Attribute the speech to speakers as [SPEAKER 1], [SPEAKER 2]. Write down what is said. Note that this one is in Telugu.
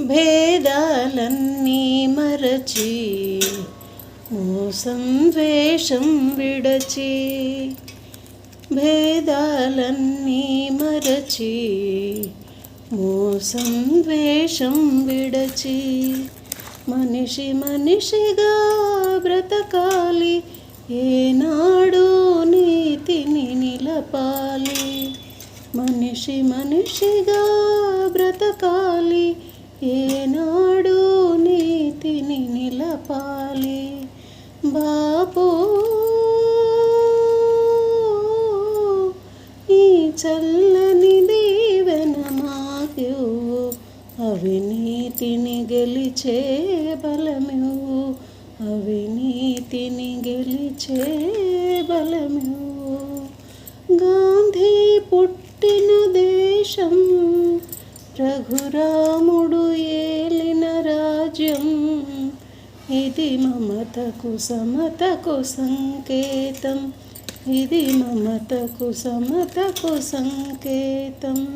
[SPEAKER 1] భేదాలన్నీ మరచి మోసం వేషం విడచి భేదాలన్నీ మరచి మోసం వేషం విడచి మనిషి మనిషిగా బ్రతకాలి ఏనాడు నీతిని నిలపాలి మనిషి మనిషిగా బ్రతకాలి. ఏనాడు నీతిని నిలపాలి బాపు. ఈ చల్లని దీవెన మాకు అవినీతిని గెలిచే బలము అవినీతిని గెలిచే బలము గాంధీ పుట్టిన దేశం రఘురాముడు ఏలిన రాజ్యం. ఇది మమతకు సమతకు సంకేతం. ఇది మమతకు సమతకు సంకేతం.